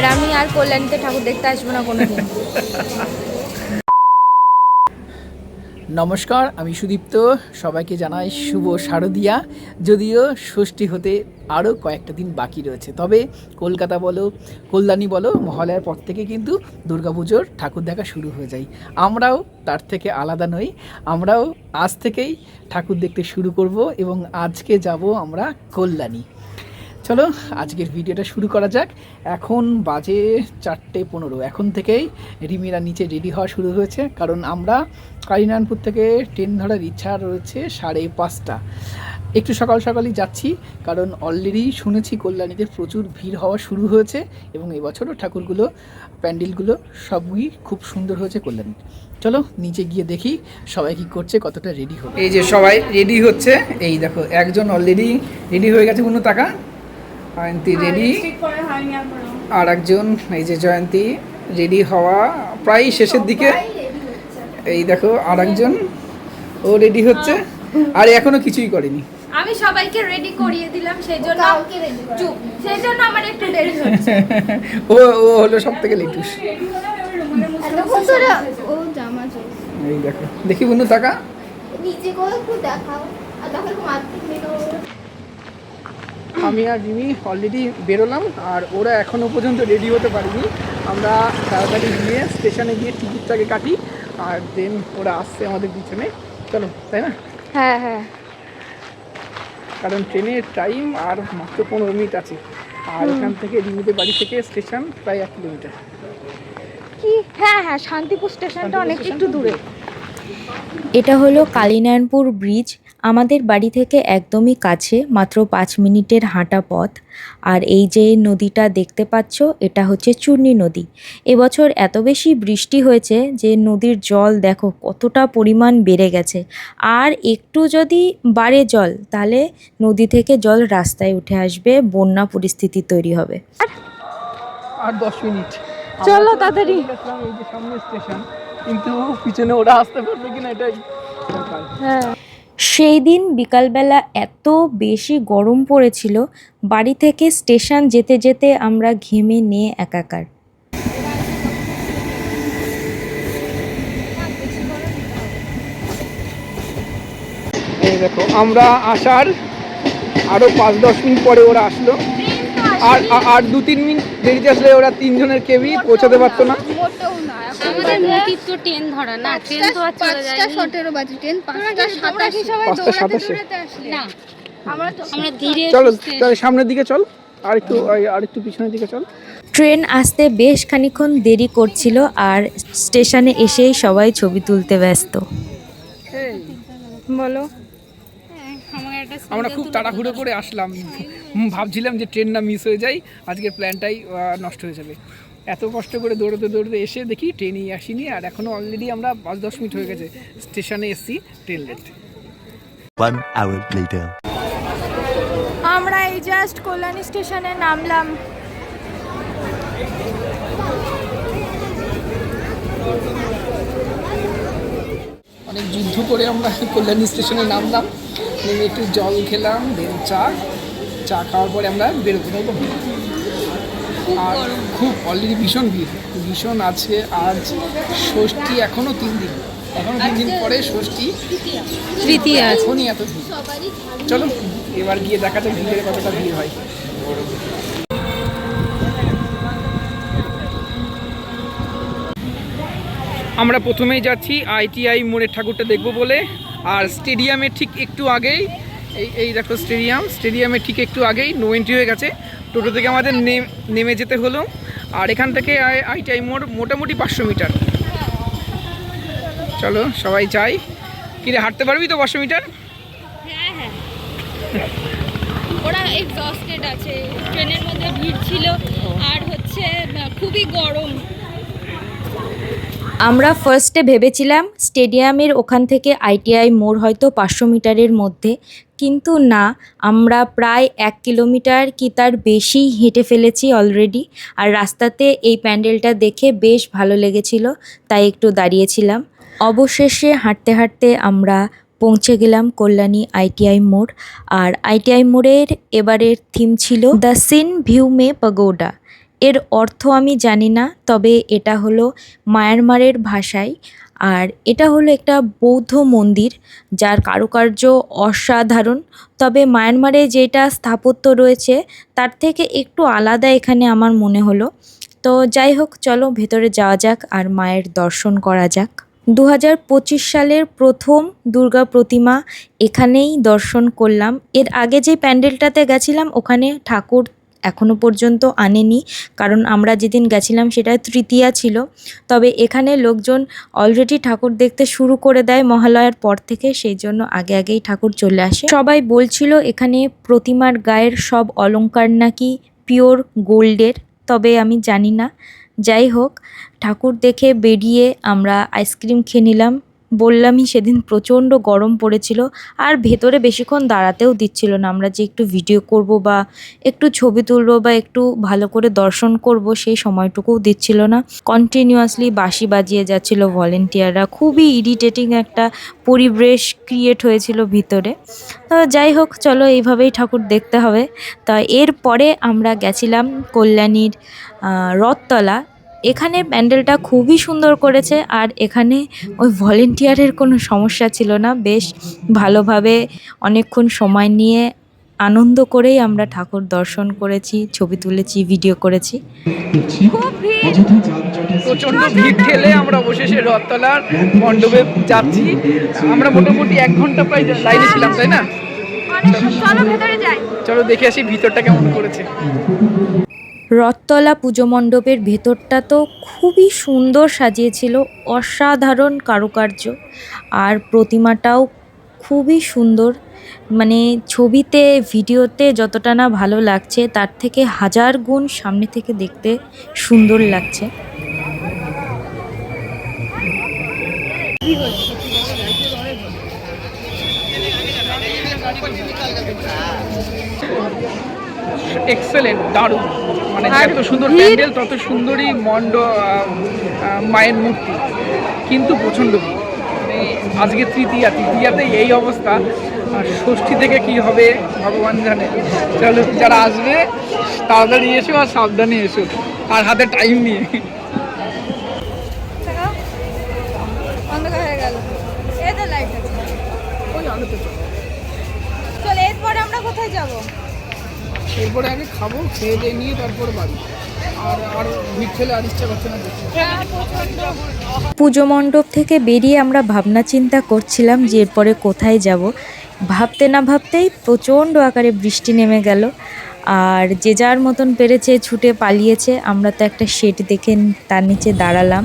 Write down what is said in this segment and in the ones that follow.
আর আমি আর কল্যাণীতে ঠাকুর দেখতে আসব না কোনো নমস্কার, আমি সুদীপ্ত। সবাইকে জানাই শুভ শারদিয়া। যদিও ষষ্ঠী হতে আরও কয়েকটা দিন বাকি রয়েছে। তবে কলকাতা বলো, কল্যাণী বলো, মহালয়ার পর থেকে কিন্তু দুর্গাপুজোর ঠাকুর দেখা শুরু হয়ে যায়। আমরাও তার থেকে আলাদা নই। আমরাও আজ থেকেই ঠাকুর দেখতে শুরু করব এবং আজকে যাব আমরা কল্যাণী। চলো, আজকের ভিডিওটা শুরু করা যাক। এখন বাজে চারটে পনেরো। এখন থেকেই রিমিরা নিচে রেডি হওয়া শুরু হয়েছে, কারণ আমরা কালিনারায়ণপুর থেকে ট্রেন ধরার ইচ্ছা রয়েছে সাড়ে পাঁচটা। একটু সকাল সকালই যাচ্ছি, কারণ অলরেডি শুনেছি কল্যাণীতে প্রচুর ভিড় হওয়া শুরু হয়েছে, এবং এবছরও ঠাকুরগুলো, প্যান্ডেলগুলো সবই খুব সুন্দর হয়েছে কল্যাণী চলো, নিচে গিয়ে দেখি সবাই কি করছে, কতটা রেডি হবে এই যে সবাই রেডি হচ্ছে, এই দেখো, একজন অলরেডি রেডি হয়ে গেছে কোনো টাকা। জয়ন্তী রেডি আর একজন এই যে জয়ন্তী রেডি হওয়া প্রায় শেষের দিকে। এই দেখো আর একজন ও রেডি হচ্ছে। আর এখনও কিছুই করেনি। আমি সবাইকে রেডি করিয়ে দিলাম সেই জন্য চুপ। সেই জন্য আমার একটু দেরি হচ্ছে। ও ও হলো সব থেকে লেটুস। এই দেখো দেখি বন্ধু টাকা নিচে করে একটু দেখাও। আর আর্থিক মেয়েটা আমি আর রিমি অলরেডি বেরোলাম আর ওরা এখনও পর্যন্ত রেডি হতে পারেনি। আমরা তাড়াতাড়ি গিয়ে স্টেশনে গিয়ে টিকিটটাকে কাটি আর দেন ওরা আসছে আমাদের পিছনে। চলো তাই না? হ্যাঁ হ্যাঁ। কারণ ট্রেনের টাইম আর মাত্র পনেরো মিনিট আছে। আর এখান থেকে রিমিদের বাড়ি থেকে স্টেশন প্রায় এক কিলোমিটার। কি? হ্যাঁ হ্যাঁ শান্তিপুর স্টেশনটা অনেক একটু দূরে। এটা হলো কালিনারায়ণপুর ব্রিজ। আমাদের বাড়ি থেকে একদমই কাছে মাত্র পাঁচ মিনিটের হাঁটা পথ। আর এই যে নদীটা দেখতে পাচ্ছ এটা হচ্ছে চূর্ণী নদী। এবছর এত বেশি বৃষ্টি হয়েছে যে নদীর জল দেখো কতটা পরিমাণ বেড়ে গেছে। আর একটু যদি বাড়ে জল তাহলে নদী থেকে জল রাস্তায় উঠে আসবে বন্যা পরিস্থিতি তৈরি হবে। আর দশ মিনিট। চলো তাড়াতাড়ি। চলে গেছিলাম এই যে সামনে স্টেশন কিন্তু পিছনে ওরা আসতে পারবে কিনা এটাই হ্যাঁ। সেই দিন বিকালবেলা এত বেশি গরম পড়েছিল বাড়ি থেকে স্টেশন যেতে যেতে আমরা ঘেমে নিয়ে একাকার। এই দেখো আমরা আসার আরও পাঁচ দশ মিনিট পরে ওরা আসলো। আর আর- দু তিন মিনিট দেরিতে আসলে ওরা তিনজনের কেউই পৌঁছাতে পারতো না। আমাদের মুখি তো ট্রেন ধরা না ট্রেন তো আর চলে যায় সতেরো বাজে ট্রেন পাঁচটা সাতাশি? পাঁচটা সাতাশে। না আমরা আমরা ধীরে চলো তাহলে সামনের দিকে চল। আর একটু আর একটু পিছনের দিকে চল। ট্রেন আসতে বেশ খানিক্ষণ দেরি করছিল আর স্টেশনে এসেই সবাই ছবি তুলতে ব্যস্ত। বলো। আমরা খুব তাড়াহুড়ো করে আসলাম। ভাবছিলাম যে ট্রেনটা মিস হয়ে যায় আজকের প্ল্যানটাই নষ্ট হয়ে যাবে। এত কষ্ট করে দৌড়তে দৌড়তে এসে দেখি ট্রেনই আসিনি আর এখনও অলরেডি আমরা পাঁচ দশ মিনিট হয়ে গেছে স্টেশনে এসছি train late One hour later. আমরা এই জাস্ট কল্যাণী স্টেশনে নামলাম অনেক যুদ্ধ করে আমরা কল্যাণী স্টেশনে নামলাম নেমে একটু জল খেলাম দেন চা চা খাওয়ার পরে আমরা বেরোতে? আর খুব অলরেডি ভীষণ ভিড় ভীষণ আছে আজ ষষ্ঠী এখনও তিন দিন এখনও তিন দিন পরে ষষ্ঠী। তৃতীয়া। এখনই এত ভিড়। চলো এবার গিয়ে দেখা যাক ভিড়ের কতটা ভিড় হয়। আমরা প্রথমেই যাচ্ছি আইটিআই মোড়ের ঠাকুরটা দেখব বলে আর স্টেডিয়ামের ঠিক একটু আগেই এই এই দেখো স্টেডিয়াম স্টেডিয়ামের ঠিক একটু আগেই নো এন্ট্রি হয়ে গেছে। টোটো থেকে আমাদের নেম- নেমে যেতে হলো। আর এখান থেকে আইটিআই মোড় মোটামুটি পাঁচশো মিটার। চলো সবাই যাই। কিরে হাঁটতে পারবি তো পাঁচশো মিটার? ওরা এক্সস্টেড আছে। ট্রেনের মধ্যে ভিড় ছিল। আর হচ্ছে খুবই গরম। আমরা ফার্স্টে ভেবেছিলাম স্টেডিয়ামের ওখান থেকে আইটিআই মোড় হয়তো পাঁচশো মিটারের মধ্যে। কিন্তু না, আমরা প্রায় এক কিলোমিটার কি তার বেশি হেঁটে ফেলেছি অলরেডি আর রাস্তাতে এই প্যান্ডেলটা দেখে বেশ ভালো লেগেছিল, তাই একটু দাঁড়িয়েছিলাম। অবশেষে হাঁটতে হাঁটতে আমরা পৌঁছে গেলাম কল্যাণী আইটিআই মোড়, আর আইটিআই মোড়ের এবারের থিম ছিল the scene view May pagoda এর অর্থ আমি জানি না, তবে এটা হলো মায়ানমারের ভাষায়। আর এটা হলো একটা বৌদ্ধ মন্দির, যার কারুকার্য অসাধারণ। তবে মায়ানমারে যেটা স্থাপত্য রয়েছে, তার থেকে একটু আলাদা এখানে আমার মনে হলো। তো যাই হোক, চলো ভেতরে যাওয়া যাক আর মায়ের দর্শন করা যাক। দু হাজার পঁচিশ সালের প্রথম দুর্গা প্রতিমা এখানেই দর্শন করলাম। এর আগে যে প্যান্ডেলটাতে গেছিলাম, ওখানে ঠাকুর এখনও পর্যন্ত আনেনি। কারণ আমরা যেদিন গেছিলাম সেটা তৃতীয়া ছিল। তবে এখানে লোকজন অলরেডি ঠাকুর দেখতে শুরু করে দেয় মহালয়ার পর থেকে, সেই জন্য আগে আগেই ঠাকুর চলে আসে। সবাই বলছিল এখানে প্রতিমার গায়ের সব অলঙ্কার নাকি পিওর গোল্ডের তবে আমি জানি না। যাই হোক, ঠাকুর দেখে বেরিয়ে আমরা আইসক্রিম খেয়ে নিলাম। বললামই সেদিন প্রচণ্ড গরম পড়েছিল আর ভেতরে বেশিক্ষণ দাঁড়াতেও দিচ্ছিল না। আমরা যে একটু ভিডিও করব বা একটু ছবি তুলবো বা একটু ভালো করে দর্শন করব সেই সময়টুকুও দিচ্ছিল না। কন্টিনিউয়াসলি বাঁশি বাজিয়ে যাচ্ছিল ভলেন্টিয়াররা খুবই ইরিটেটিং একটা পরিবেশ ক্রিয়েট হয়েছিল ভিতরে। যাই হোক, চলো এইভাবেই ঠাকুর দেখতে হবে। তা এরপরে আমরা গেছিলাম কল্যাণীর রথতলা। এখানে প্যান্ডেলটা খুবই সুন্দর করেছে আর এখানে ওই ভলেন্টিয়ারের কোনো সমস্যা ছিল না। বেশ ভালোভাবে অনেকক্ষণ সময় নিয়ে আনন্দ করেই আমরা ঠাকুর দর্শন করেছি ছবি তুলেছি ভিডিও করেছি। খুব ভিড় ঠেলে আমরা অবশেষে রথতলার মণ্ডপে যাচ্ছি। আমরা মোটামুটি এক ঘণ্টা প্রায় লাইনে ছিলাম তাই না? চলো দেখে আসি ভিতরটা কেমন করেছে। রথতলা পুজো মণ্ডপের ভেতরটা তো খুবই সুন্দর সাজিয়েছিল, অসাধারণ কারুকার্য। আর প্রতিমাটাও খুবই সুন্দর। মানে ছবিতে, ভিডিওতে যতটা না ভালো লাগছে, তার থেকে হাজার গুণ সামনে থেকে দেখতে সুন্দর লাগছে। এক্সেলেন্ট দারুণ। মানে এত সুন্দর প্যান্ডেল তত আহ, আহ, মায়ের মূর্তি। কিন্তু প্রচণ্ড। মানে আজকে তৃতীয়া তৃতীয়াতে এই অবস্থা। আর ষষ্ঠী থেকে কি হবে ভগবান জানে। চলো যারা আসবে তাড়াতাড়ি এসো আর সাবধানে এসো। আর হাতে টাইম নিয়ে এরপরে আগে খাব, খেয়ে দিয়ে নিয়ে তারপরে বাড়ি। পুজো মণ্ডপ থেকে বেরিয়ে আমরা ভাবনা চিন্তা করছিলাম যে এরপরে কোথায় যাব। ভাবতে না ভাবতেই প্রচণ্ড আকারে বৃষ্টি নেমে গেল। আর যে যার মতন পেরেছে ছুটে পালিয়েছে, আমরা তো একটা শেড দেখে তার নিচে দাঁড়ালাম।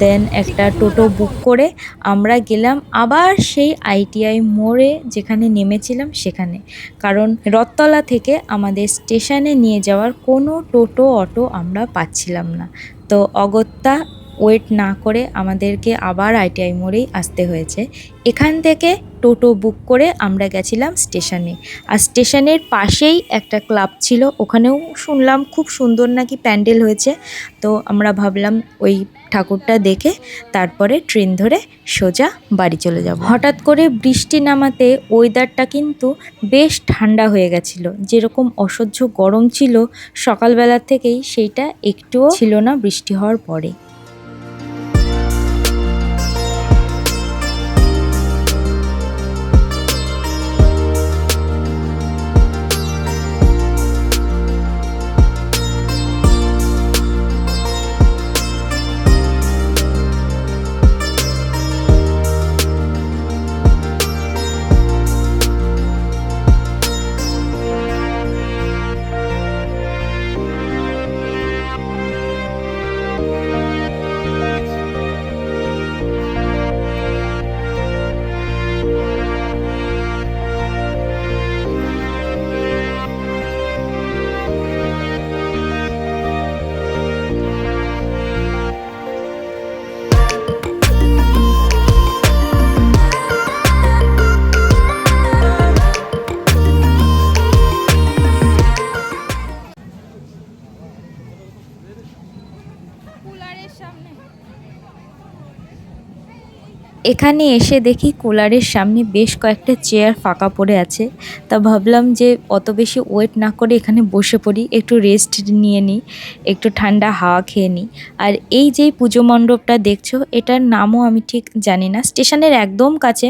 দেন একটা টোটো বুক করে আমরা গেলাম আবার সেই আইটিআই মোড়ে যেখানে নেমেছিলাম সেখানে। কারণ রথতলা থেকে আমাদের স্টেশনে নিয়ে যাওয়ার কোনো টোটো অটো আমরা পাচ্ছিলাম না। তো অগত্যা ওয়েট না করে আমাদেরকে আবার আইটিআই মোড়েই আসতে হয়েছে। এখান থেকে টোটো বুক করে আমরা গেছিলাম স্টেশনে। আর স্টেশনের পাশেই একটা ক্লাব ছিল, ওখানেও শুনলাম খুব সুন্দর নাকি প্যান্ডেল হয়েছে। তো আমরা ভাবলাম ওই ঠাকুরটা দেখে তারপরে ট্রেন ধরে সোজা বাড়ি চলে যাব। হঠাৎ করে বৃষ্টি নামাতে ওয়েদারটা কিন্তু বেশ ঠান্ডা হয়ে গেছিল। যেরকম অসহ্য গরম ছিল, সকালবেলা থেকেই সেইটা একটুও ছিল না বৃষ্টি হওয়ার পরে। এখানে এসে দেখি কুলারের সামনে বেশ কয়েকটা চেয়ার ফাঁকা পড়ে আছে। তা ভাবলাম যে অত বেশি ওয়েট না করে এখানে বসে পড়ি, একটু রেস্ট নিয়ে নিই, একটু ঠান্ডা হাওয়া খেয়ে নিই। আর এই যেই পুজো মণ্ডপটা দেখছ, এটার নামও আমি ঠিক জানি না। স্টেশনের একদম কাছে,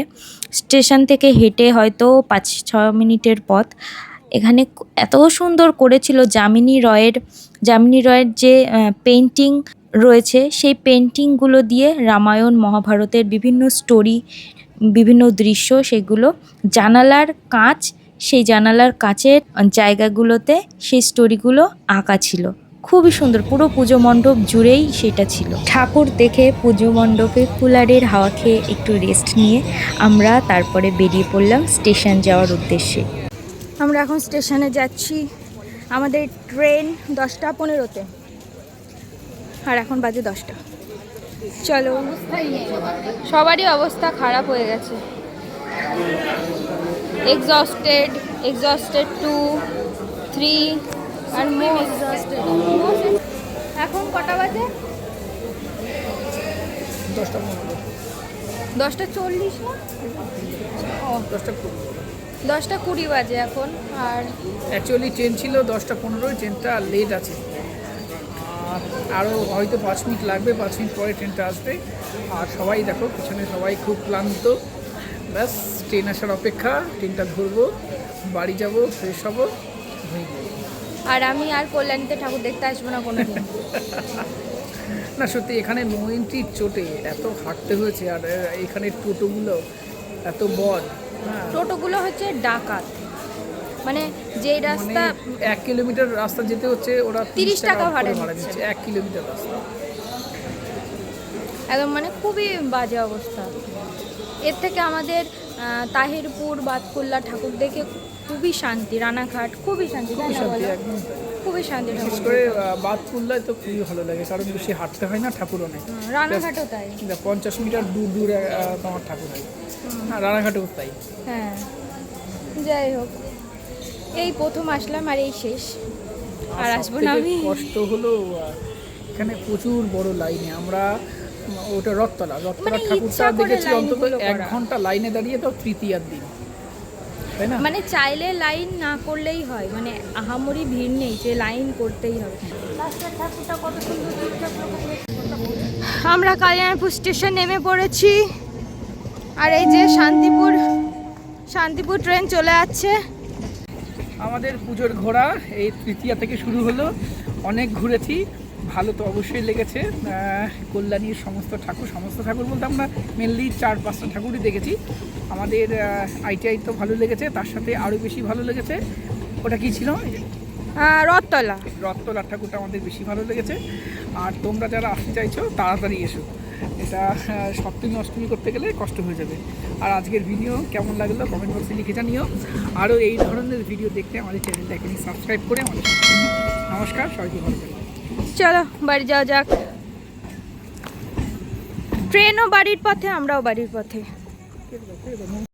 স্টেশন থেকে হেঁটে হয়তো পাঁচ ছ মিনিটের পথ। এখানে এত সুন্দর করেছিল যামিনী রয়ের যামিনী রয়ের যে পেন্টিং রয়েছে, সেই পেন্টিংগুলো দিয়ে রামায়ণ, মহাভারতের বিভিন্ন স্টোরি বিভিন্ন দৃশ্য, সেগুলো জানালার কাঁচ, সেই জানালার কাঁচের জায়গাগুলোতে সেই স্টোরিগুলো আঁকা ছিল। খুবই সুন্দর, পুরো পুজো মণ্ডপ জুড়েই সেটা ছিল। ঠাকুর দেখে পুজো মণ্ডপে কুলারের হাওয়া খেয়ে একটু রেস্ট নিয়ে আমরা তারপরে বেরিয়ে পড়লাম স্টেশন যাওয়ার উদ্দেশ্যে। আমরা এখন স্টেশনে যাচ্ছি, আমাদের ট্রেন দশটা পনেরোতে। আর এখন বাজে দশটা। চলো। সবারই অবস্থা খারাপ হয়ে গেছে। এক্সস্টেড এক্সস্টেড টু থ্রি আর এখন কটা বাজে? দশটা চল্লিশ না? দশটা কুড়ি। বাজে এখন আর অ্যাকচুয়ালি ট্রেন ছিল দশটা পনেরোই ট্রেনটা লেট আছে। আরও হয়তো পাঁচ মিনিট লাগবে পাঁচ মিনিট পরে ট্রেনটা আসবে। আর সবাই দেখো পিছনে সবাই খুব ক্লান্ত। ব্যাস ট্রেন আসার অপেক্ষা ট্রেনটা ধরবো বাড়ি যাব ফ্রেশ হব। আর আমি আর কল্যাণীতে ঠাকুর দেখতে আসব না কোনো দিন না সত্যি এখানে নো এন্ট্রির চোটে এত হাঁটতে হয়েছে আর এখানে টোটোগুলো এত বদ হ্যাঁ। টোটোগুলো হচ্ছে ডাকাত। মানে মানে রাস্তা এক কিলোমিটার রাস্তা যেতে হচ্ছে ওরা 30 টাকা ভাড়া নিচ্ছে। নিচ্ছে এক কিলোমিটার রাস্তা। একদম মানে খুবই বাজে অবস্থা। এর থেকে আমাদের তাহিরপুর বাতকুল্লা ঠাকুর দেখে খুবই শান্তি রানাঘাট খুবই শান্তি খুবই শান্তি খুবই শান্তি বিশেষ করে বাদ পুল্লায় তো খুবই ভালো লাগে কারণ বেশি হাঁটতে হয় না ঠাকুরও নেই। হুম, রানাঘাটও তাই। পঞ্চাশ মিটার দূর দূরে তোমার ঠাকুর হয় হ্যাঁ রানাঘাটেও তাই। হ্যাঁ যাই হোক। এই প্রথম আসলাম আর এই শেষ। আর আসব না আমি। কষ্ট হলো এখানে প্রচুর বড় লাইনে। আমরা ওটা রথতলা রথতলা মানে ঠাকুরটা দেখেছি অন্তত এক ঘণ্টা লাইনে দাঁড়িয়ে তো তৃতীয়ার দিন। মানে চাইলে লাইন না করলেই হয়। মানে আহামরি ভিড় নেই যে লাইন করতেই হবে। আমরা কালিয়ারপুর স্টেশন নেমে পড়েছি। আর এই যে শান্তিপুর শান্তিপুর ট্রেন চলে যাচ্ছে। আমাদের পুজোর ঘোরা এই তৃতীয়া থেকে শুরু হলো। অনেক ঘুরেছি। ভালো তো অবশ্যই লেগেছে। কল্যাণীর সমস্ত ঠাকুর সমস্ত ঠাকুর বলতে আমরা মেনলি চার পাঁচটা ঠাকুরই দেখেছি। আমাদের আইটিআই তো ভালো লেগেছে তার সাথে আরও বেশি ভালো লেগেছে। ওটা কি ছিল? রথতলা। রথতলার ঠাকুরটা আমাদের বেশি ভালো লেগেছে। আর তোমরা যারা আসতে চাইছো তাড়াতাড়ি এসো। এটা সপ্তমী অষ্টমী করতে গেলে কষ্ট হয়ে যাবে। আর আজকের ভিডিও কেমন লাগল কমেন্ট বক্সে লিখে জানিও। আরও এই ধরনের ভিডিও দেখতে আমাদের চ্যানেলটা এখানে সাবস্ক্রাইব করে আমাদের নমস্কার, সবাইকে ভালো। চলো, বাড়ি যাওয়া যাক। ট্রেনও বাড়ির পথে, আমরাও বাড়ির পথে।